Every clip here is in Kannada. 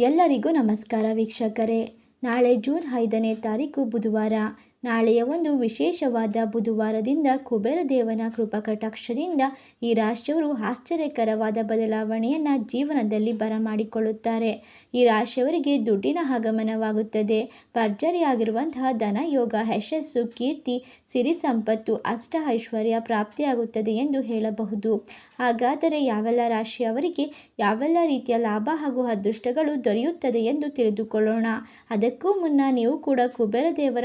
ಎಲ್ಲರಿಗೂ ನಮಸ್ಕಾರ ವೀಕ್ಷಕರೇ. ನಾಳೆ ಜೂನ್ ಐದನೇ ತಾರೀಕು ಬುಧವಾರ. ನಾಳೆಯ ಒಂದು ವಿಶೇಷವಾದ ಬುಧವಾರದಿಂದ ಕುಬೇರ ದೇವನ ಈ ರಾಶಿಯವರು ಆಶ್ಚರ್ಯಕರವಾದ ಬದಲಾವಣೆಯನ್ನು ಜೀವನದಲ್ಲಿ ಬರಮಾಡಿಕೊಳ್ಳುತ್ತಾರೆ. ಈ ರಾಶಿಯವರಿಗೆ ದುಡ್ಡಿನ ಆಗಮನವಾಗುತ್ತದೆ. ಭರ್ಜರಿಯಾಗಿರುವಂತಹ ಧನಯೋಗ, ಯಶಸ್ಸು, ಕೀರ್ತಿ, ಸಿರಿ ಸಂಪತ್ತು, ಅಷ್ಟ ಐಶ್ವರ್ಯ ಪ್ರಾಪ್ತಿಯಾಗುತ್ತದೆ ಎಂದು ಹೇಳಬಹುದು. ಹಾಗಾದರೆ ಯಾವೆಲ್ಲ ರಾಶಿಯವರಿಗೆ ಯಾವೆಲ್ಲ ರೀತಿಯ ಲಾಭ ಹಾಗೂ ಅದೃಷ್ಟಗಳು ದೊರೆಯುತ್ತದೆ ಎಂದು ತಿಳಿದುಕೊಳ್ಳೋಣ. ಅದಕ್ಕೂ ಮುನ್ನ ನೀವು ಕೂಡ ಕುಬೇರ ದೇವರ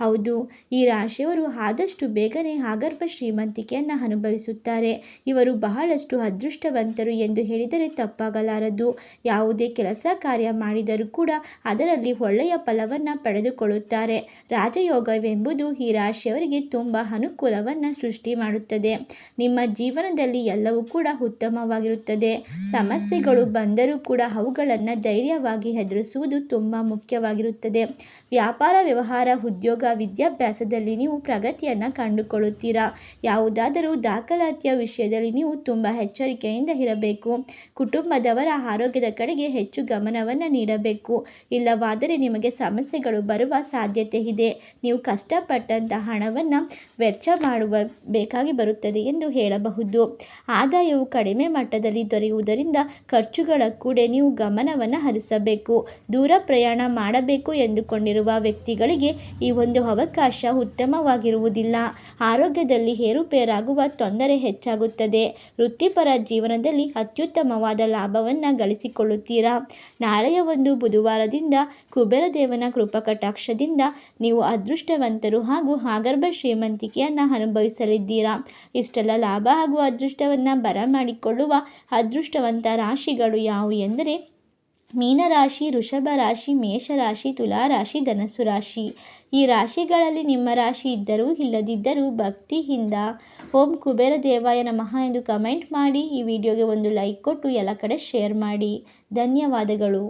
ಹೌದು, ಈ ರಾಶಿಯವರು ಆದಷ್ಟು ಬೇಗನೆ ಆಗರ್ಭ ಶ್ರೀಮಂತಿಕೆಯನ್ನು ಅನುಭವಿಸುತ್ತಾರೆ. ಇವರು ಬಹಳಷ್ಟು ಅದೃಷ್ಟವಂತರು ಎಂದು ಹೇಳಿದರೆ ತಪ್ಪಾಗಲಾರದು. ಯಾವುದೇ ಕೆಲಸ ಕಾರ್ಯ ಮಾಡಿದರೂ ಕೂಡ ಅದರಲ್ಲಿ ಒಳ್ಳೆಯ ಫಲವನ್ನು ಪಡೆದುಕೊಳ್ಳುತ್ತಾರೆ. ರಾಜಯೋಗವೆಂಬುದು ಈ ರಾಶಿಯವರಿಗೆ ತುಂಬ ಅನುಕೂಲವನ್ನು ಸೃಷ್ಟಿ ಮಾಡುತ್ತದೆ. ನಿಮ್ಮ ಜೀವನದಲ್ಲಿ ಎಲ್ಲವೂ ಕೂಡ ಉತ್ತಮವಾಗಿರುತ್ತದೆ. ಸಮಸ್ಯೆಗಳು ಬಂದರೂ ಕೂಡ ಅವುಗಳನ್ನು ಧೈರ್ಯವಾಗಿ ಎದುರಿಸುವುದು ತುಂಬ ಮುಖ್ಯವಾಗಿರುತ್ತದೆ. ವ್ಯಾಪಾರ, ವ್ಯವಹಾರ, ಉದ್ಯೋಗ ವಿದ್ಯಾಭ್ಯಾಸದಲ್ಲಿ ನೀವು ಪ್ರಗತಿಯನ್ನು ಕಂಡುಕೊಳ್ಳುತ್ತೀರಾ? ಯಾವುದಾದರೂ ದಾಖಲಾತಿಯ ವಿಷಯದಲ್ಲಿ ನೀವು ತುಂಬ ಎಚ್ಚರಿಕೆಯಿಂದ ಇರಬೇಕು. ಕುಟುಂಬದವರ ಆರೋಗ್ಯದ ಕಡೆಗೆ ಹೆಚ್ಚು ಗಮನವನ್ನು ನೀಡಬೇಕು. ಇಲ್ಲವಾದರೆ ನಿಮಗೆ ಸಮಸ್ಯೆಗಳು ಬರುವ ಸಾಧ್ಯತೆ ಇದೆ. ನೀವು ಕಷ್ಟಪಟ್ಟಂತಹ ಹಣವನ್ನು ವೆಚ್ಚ ಮಾಡುವ ಬೇಕಾಗಿ ಬರುತ್ತದೆ ಎಂದು ಹೇಳಬಹುದು. ಆದಾಯವು ಕಡಿಮೆ ಮಟ್ಟದಲ್ಲಿ ದೊರೆಯುವುದರಿಂದ ಖರ್ಚುಗಳ ಕೂಡ ನೀವು ಗಮನವನ್ನು ಹರಿಸಬೇಕು. ದೂರ ಪ್ರಯಾಣ ಮಾಡಬೇಕು ಎಂದುಕೊಂಡಿರುವ ವ್ಯಕ್ತಿಗಳಿಗೆ ಈ ಒಂದು ಅವಕಾಶ ಉತ್ತಮವಾಗಿರುವುದಿಲ್ಲ. ಆರೋಗ್ಯದಲ್ಲಿ ಏರುಪೇರಾಗುವ ತೊಂದರೆ ಹೆಚ್ಚಾಗುತ್ತದೆ. ವೃತ್ತಿಪರ ಜೀವನದಲ್ಲಿ ಅತ್ಯುತ್ತಮವಾದ ಲಾಭವನ್ನು ಗಳಿಸಿಕೊಳ್ಳುತ್ತೀರಾ? ನಾಳೆಯ ಒಂದು ಬುಧವಾರದಿಂದ ಕುಬೇರ ದೇವನ ಕೃಪಕಟಾಕ್ಷದಿಂದ ನೀವು ಅದೃಷ್ಟವಂತರು ಹಾಗೂ ಆಗರ್ಭ ಶ್ರೀಮಂತಿಕೆಯನ್ನು ಅನುಭವಿಸಲಿದ್ದೀರಾ? ಇಷ್ಟೆಲ್ಲ ಲಾಭ ಹಾಗೂ ಅದೃಷ್ಟವನ್ನು ಬರಮಾಡಿಕೊಳ್ಳುವ ಅದೃಷ್ಟವಂತ ರಾಶಿಗಳು ಯಾವುವು ಎಂದರೆ ಮೀನರಾಶಿ, ವೃಷಭ ರಾಶಿ ಮೇಷರಾಶಿ ತುಲಾರಾಶಿ ಧನಸ್ಸು ರಾಶಿ. ಈ ರಾಶಿಗಳಲ್ಲಿ ನಿಮ್ಮ ರಾಶಿ ಇದ್ದರೂ ಇಲ್ಲದಿದ್ದರೂ ಭಕ್ತಿಯಿಂದ ಓಂ ಕುಬೇರ ದೇವಾಯ ನಮಃ ಎಂದು ಕಮೆಂಟ್ ಮಾಡಿ. ಈ ವಿಡಿಯೋಗೆ ಒಂದು ಲೈಕ್ ಕೊಟ್ಟು ಎಲ್ಲ ಕಡೆ ಶೇರ್ ಮಾಡಿ. ಧನ್ಯವಾದಗಳು.